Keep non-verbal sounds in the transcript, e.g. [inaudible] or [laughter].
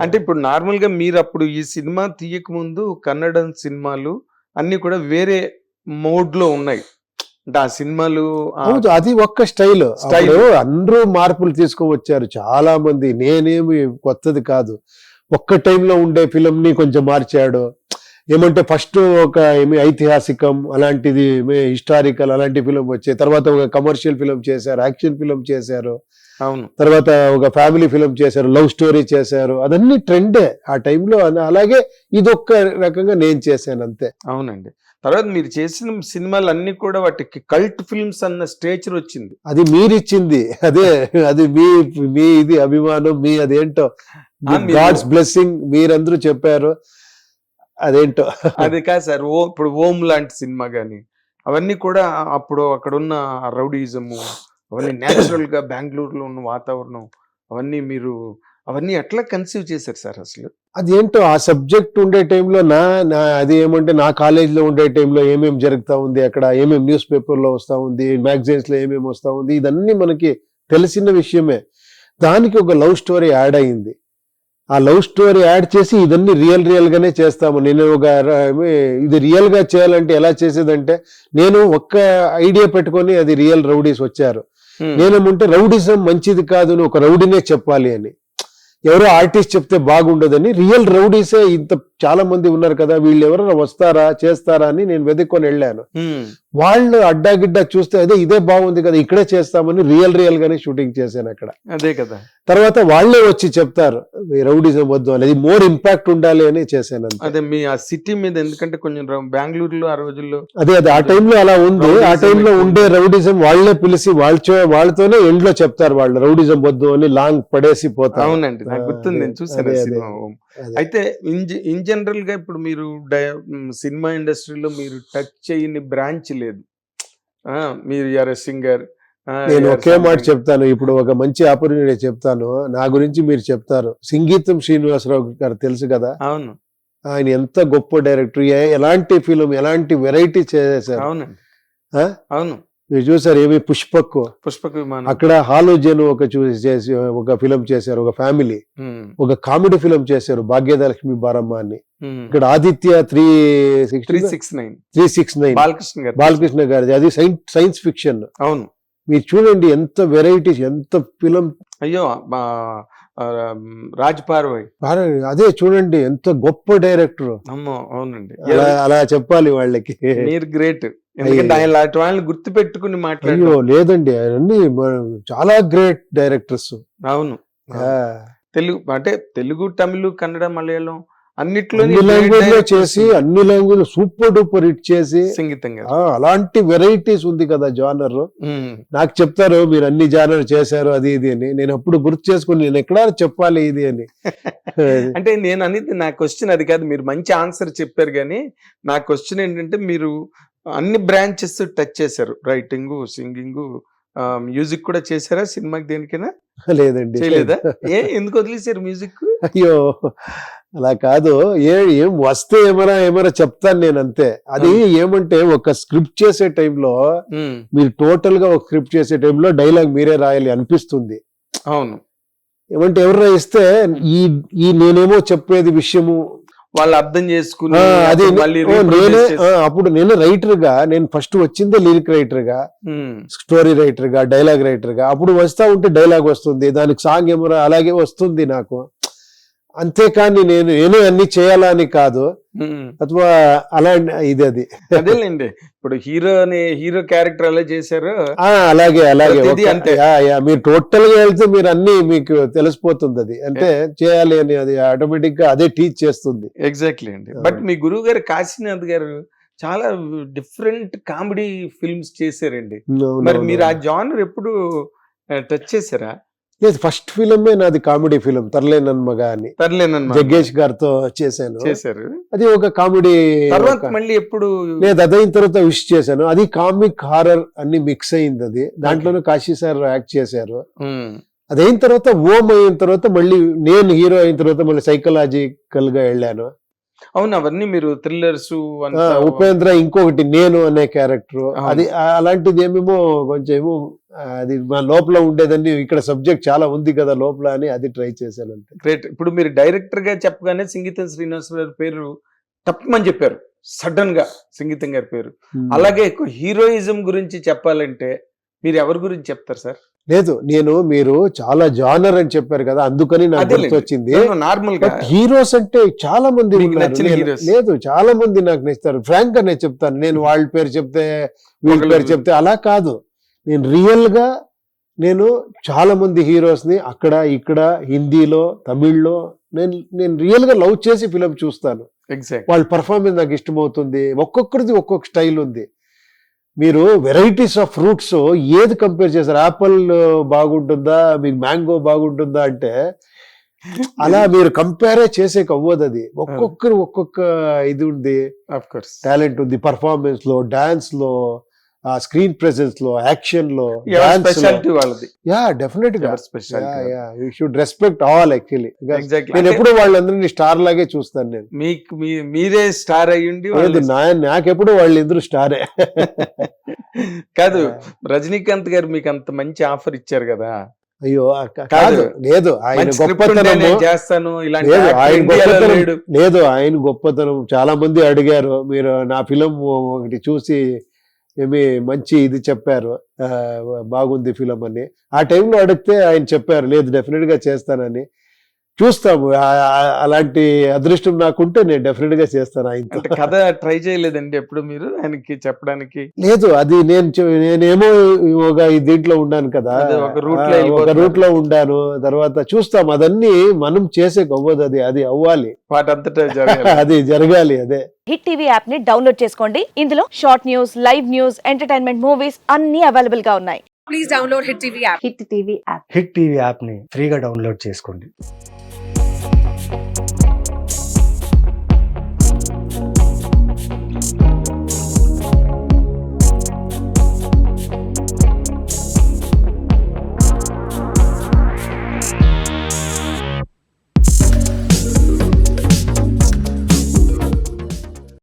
అంటే ఇప్పుడు నార్మల్గా మీరు అప్పుడు ఈ సినిమా తీయక ముందు కన్నడ సినిమాలు అన్ని కూడా వేరే మోడ్లో ఉన్నాయి. అంటే ఆ సినిమాలు అది ఒక్క స్టైల్. స్టైల్. అందరూ మార్పులు తీసుకువచ్చారు. చాలా మంది నేనేమి కొత్తది కాదు. ఒక్క టైంలో ఉండే ఫిలిం ని కొంచెం మార్చాడు. ఏమంటే ఫస్ట్ ఒక ఏమి ఐతిహాసికం అలాంటిది హిస్టారికల్ అలాంటి ఫిలిం వచ్చాయి తర్వాత ఒక కమర్షియల్ ఫిలిం చేశారు యాక్షన్ ఫిలిం చేశారు. అవును. తర్వాత ఒక ఫ్యామిలీ ఫిలిం చేశారు లవ్ స్టోరీ చేశారు. అదన్నీ ట్రెండే ఆ టైంలో. అలాగే ఇదొక్క రకంగా నేను చేశాను అంతే. అవునండి. తర్వాత మీరు చేసిన సినిమాలు అన్ని కూడా వాటికి కల్ట్ ఫిల్మ్స్ అన్న స్టేచర్ వచ్చింది. అది మీరిచ్చింది. అదే అది మీ మీ ఇది అభిమానం మీ అదేంటో. గాడ్స్ బ్లెస్సింగ్ మీరందరూ చెప్పారు. అదేంటో. అది కాదు సార్ ఓ ఇప్పుడు ఓం లాంటి సినిమా గాని అవన్నీ కూడా అప్పుడు అక్కడ ఉన్న రౌడీజము అవన్నీ న్యాచురల్గా బెంగళూరులో ఉన్న వాతావరణం అవన్నీ మీరు అవన్నీ ఎట్లా కన్సీవ్ చేశారు సార్ అసలు? అదేంటో ఆ సబ్జెక్ట్ ఉండే టైంలో నా నా అది ఏమంటే నా కాలేజీలో ఉండే టైంలో ఏమేమి జరుగుతా ఉంది అక్కడ ఏమేమి న్యూస్ పేపర్లో వస్తూ ఉంది మ్యాగజైన్స్లో ఏమేమి వస్తూ ఉంది ఇదన్నీ మనకి తెలిసిన విషయమే. దానికి ఒక లవ్ స్టోరీ యాడ్ అయింది. ఆ లవ్ స్టోరీ యాడ్ చేసి ఇదన్నీ రియల్ రియల్గానే చేస్తాము. నేను ఒక ఇది రియల్గా చేయాలంటే ఎలా చేసేదంటే నేను ఒక్క ఐడియా పెట్టుకొని అది రియల్ రౌడీస్ వచ్చారు. నేనేమంటే రౌడిజం మంచిది కాదు అని ఒక రౌడీనే చెప్పాలి అని. ఎవరో ఆర్టిస్ట్ చెప్తే బాగుండదని. రియల్ రౌడీసే ఇంత చాలా మంది ఉన్నారు కదా వీళ్ళు ఎవరైనా వస్తారా చేస్తారా అని నేను వెతుక్కొని వెళ్ళాను. హ్మ్. వాళ్ళు అడ్డాగిడ్డా చూస్తే అదే ఇదే బాగుంది కదా ఇక్కడే చేస్తామని రియల్ రియల్ గానే షూటింగ్ చేశాను అక్కడ. అదే కదా. తర్వాత వాళ్ళే వచ్చి చెప్తారు "ఈ రౌడిజం వద్దు అనేది మోర్ ఇంపాక్ట్ ఉండాలి అని చేశాను. అదే మీ ఆ సిటీ మీద ఎందుకంటే కొంచెం బెంగళూరులో ఆ రోజుల్లో అదే అదే ఆ టైంలో అలా ఉంది ఆ టైంలో ఉండే రౌడిజం వాళ్ళే పిలిచి వాళ్ళ వాళ్ళతోనే ఎండ్లో చెప్తారు వాళ్ళు రౌడిజం వద్దు అని లాంగ్ పడేసి పోతారు. అవునండి నాకు గుర్తుంది నేను చూసాను అయితే ఇన్ ఇన్ జనరల్గా ఇప్పుడు మీరు సినిమా ఇండస్ట్రీలో మీరు టచ్ చేయని బ్రాంచ్ లేదు. ఆ, మీరు ఆర్ సింగర్ నేను ఒకే మాట చెప్తాను. ఇప్పుడు ఒక మంచి ఆపర్చునిటీ చెప్తాను. నా గురించి మీరు చెప్తారు. సంగీతం శ్రీనివాసరావు గారు తెలుసు కదా? అవును. ఆయన ఎంత గొప్ప డైరెక్టర్. ఎలాంటి ఫిలిం ఎలాంటి వెరైటీ చేశారు? అవునండి. ఆ? అవును. మీరు చూసారు ఏమి పుష్పక్? పుష్పక విమానం అక్కడ హాలోజన్ ఒక చూసి చేసి ఒక ఫిలిం చేశారు ఒక ఫ్యామిలీ. ఒక కామెడీ ఫిలిం చేశారు భాగ్యదలక్ష్మి బారమ్మ అని. ఇక్కడ Aditya three three six nine. Three six nine. Balakrishna garu. Balakrishna గారిది. అది సైన్స్ సైన్స్ ఫిక్షన్. అవును. మీరు చూడండి ఎంత వెరైటీస్ ఎంత ఫిలిం. అయ్యో రాజ్ పార్వై. అదే చూడండి ఎంత గొప్ప డైరెక్టర్. అమ్మో అవునండి. అలా చెప్పాలి వాళ్ళకి. మీరు గ్రేట్. ఎందుకంటే ఆయన లాంటి వాళ్ళని గుర్తు పెట్టుకుని మాట్లాడు లేదండి చాలా గ్రేట్ డైరెక్టర్స్. అవును. తెలుగు అంటే తెలుగు తమిళ కన్నడ మలయాళం అన్నిట్లో చేసి అన్ని లాంగ్వేజ్ సూపర్ డూపర్ హిట్ చేసి సంగీతంగా అలాంటి వెరైటీస్ ఉంది కదా జానర్. నాకు చెప్తారు మీరు అన్ని జానర్ చేశారు అది ఇది అని. నేను అప్పుడు గుర్తు చేసుకుని నేను ఎక్కడా చెప్పాలి ఇది అని. [laughs] అంటే నేను అనేది నా క్వశ్చన్ అది కాదు మీరు మంచి ఆన్సర్ చెప్పారు కానీ నా క్వశ్చన్ ఏంటంటే మీరు అన్ని బ్రాంచెస్ టచ్ చేశారు. రైటింగ్ సింగింగ్ మ్యూజిక్ కూడా చేశారా? సినిమాకి దేనికైనా? లేదండి. చేయలేదా? ఏ ఎందుకు వదిలేశారు మ్యూజిక్ అయ్యో అలా కాదు. ఏ ఏం వస్తే ఏమైనా ఏమైనా చెప్తాను నేను అంతే అది ఏమంటే ఒక స్క్రిప్ట్ చేసే టైంలో మీరు టోటల్గా ఒక స్క్రిప్ట్ చేసే టైంలో డైలాగ్ మీరే రాయాలి అనిపిస్తుంది. అవును. ఏమంటే ఎవరు ఇస్తే ఈ ఈ నేనేమో చెప్పేది విషయము వాళ్ళు అర్థం చేసుకుని అది నేనే అప్పుడు నేను రైటర్గా నేను ఫస్ట్ వచ్చిందే లిరిక్ రైటర్గా స్టోరీ రైటర్గా డైలాగ్ రైటర్గా అప్పుడు వస్తా ఉంటే డైలాగ్ వస్తుంది దానికి సాంగ్ ఏమో అలాగే వస్తుంది నాకు. అంతేకాని నేను ఏమో అన్ని చేయాలని కాదు. అథవా అలా ఇది అది. అదేనండి ఇప్పుడు హీరో అనే హీరో క్యారెక్టర్ అలా చేశారు. అలాగే అలాగే. అంతే. మీరు టోటల్గా వెళ్తే మీరు అన్ని మీకు తెలిసిపోతుంది అది. అంటే చేయాలి అని అది ఆటోమేటిక్గా అదే టీచ్ చేస్తుంది. ఎగ్జాక్ట్లీ అండి. బట్ మీ గురువు గారు కాశీనాథ్ గారు చాలా డిఫరెంట్ కామెడీ ఫిల్మ్స్ చేశారండి. మరి మీరు ఆ జానర్ ఎప్పుడు టచ్ చేశారా? లేదు ఫస్ట్ ఫిలిమే నాది కామెడీ ఫిలిం తర్లే నన్మగ అని. తర్లేనన్నమాట జగ్గేష్ గారితో చేశాను. చేశారు. అది ఒక కామెడీ తర్వాత మళ్ళీ ఎప్పుడు లేదు అదైన తర్వాత విష్ చేశాను. అది కామిక్ హారర్ అన్ని మిక్స్ అయింది అది. దాంట్లోనే కాశీ సార్ యాక్ట్ చేశారు. ఉమ్, అదైన తర్వాత ఓం అయిన తర్వాత మళ్ళీ నేను హీరో అయిన తర్వాత మళ్ళీ సైకలాజికల్గా వెళ్ళాను. అవును అవన్నీ మీరు థ్రిల్లర్స్ ఉపేంద్ర ఇంకొకటి నేను అనే క్యారెక్టర్. అది అలాంటిది ఏమేమో కొంచెం అది మా లోపల ఉండేదని ఇక్కడ సబ్జెక్ట్ చాలా ఉంది కదా లోపల అని అది ట్రై చేశాను అంతే. గ్రేట్ ఇప్పుడు మీరు డైరెక్టర్గా చెప్పగానే సంగీతం శ్రీనివాస్ గారి పేరు తప్పమని చెప్పారు. సడన్గా సంగీతం గారి పేరు. అలాగే హీరోయిజం గురించి చెప్పాలంటే మీరు ఎవరి గురించి చెప్తారు సార్? లేదు నేను మీరు చాలా జానర్ అని చెప్పారు కదా అందుకని నాకు. గుర్తొచ్చింది. నార్మల్ హీరోస్ అంటే చాలా మంది? లేదు చాలా మంది నాకు నచ్చుతారు. ఫ్రాంక్గా నేను చెప్తాను. నేను వాళ్ళ పేరు చెప్తే వీళ్ళ పేరు చెప్తే అలా కాదు. నేను రియల్గా నేను చాలా మంది హీరోస్ని అక్కడ ఇక్కడ హిందీలో తమిళ్ళో నేను నేను రియల్గా లవ్ చేసి ఫిలిం చూస్తాను. ఎగ్జాక్ట్ వాళ్ళ పర్ఫార్మెన్స్ నాకు ఇష్టమవుతుంది. ఒక్కొక్కరిది ఒక్కొక్క స్టైల్ ఉంది. మీరు వెరైటీస్ ఆఫ్ ఫ్రూట్స్ ఏది కంపేర్ చేస్తారు యాపిల్ బాగుంటుందా? మీకు మ్యాంగో బాగుంటుందా అంటే అలా మీరు కంపేరే చేసే అవ్వదు అది. ఒక్కొక్కరు ఒక్కొక్క ఇది ఉంది. టాలెంట్ ఉంది. పర్ఫార్మెన్స్లో డాన్స్లో స్క్రీన్ ప్రెసెన్స్లో యాక్షన్లో స్పెషాలిటీ వాళ్ళది? యా డెఫినెట్గా you should respect all actually నేను ఎప్పుడు వాళ్ళందరినీ స్టార్ లాగే చూస్తాను నేను. మీకు మీ- మీరే స్టార్ అయ్యుండి లేదు వాళ్ళు- నాకెప్పుడు వాళ్ళిద్దరు స్టారే [laughs] కాదు రజనీకాంత్ గారు మీకు అంత మంచి ఆఫర్ ఇచ్చారు కదా? అయ్యో కాదు. లేదు ఆయన నేను చేస్తాను ఇలాంటి లేదు ఆయన గొప్పతనం. లేదు ఆయన గొప్పతనం. చాలా మంది అడిగారు మీరు నా ఫిలం ఒకటి చూసి ఏమి మంచి ఇది చెప్పారు. బాగుంది ఫిలం అని. ఆ టైంలో అడిగితే ఆయన చెప్పారు లేదు డెఫినెట్గా చేస్తానని. చూస్తాము. అలాంటి అదృష్టం నాకుంటే నేను డెఫినెట్గా చేస్తాను ఆయనతో అంటే కథ ట్రై చేయలేదండి ఎప్పుడు మీరు? ఆయనకి చెప్పడానికి? లేదు అది నేను చె- నేనేమో ఒక ఈ దీంట్లో ఉన్నాను కదా. ఒక. రూట్లో ఉండాను. తర్వాత చూస్తాం. అదన్నీ మనం చేసే అవ్వదు అది అది అవ్వాలి. వాటంతటా జరగాలి. [laughs] అది జరగాలి అదే. హిట్ టీవీ యాప్ని డౌన్లోడ్ చేసుకోండి. ఇందులో short news live news entertainment movies అన్ని అవైలబుల్గా ఉన్నాయి. Please download Hit TV app. Hit TV app hit TV యాప్ని ఫ్రీగా డౌన్లోడ్ చేసుకోండి.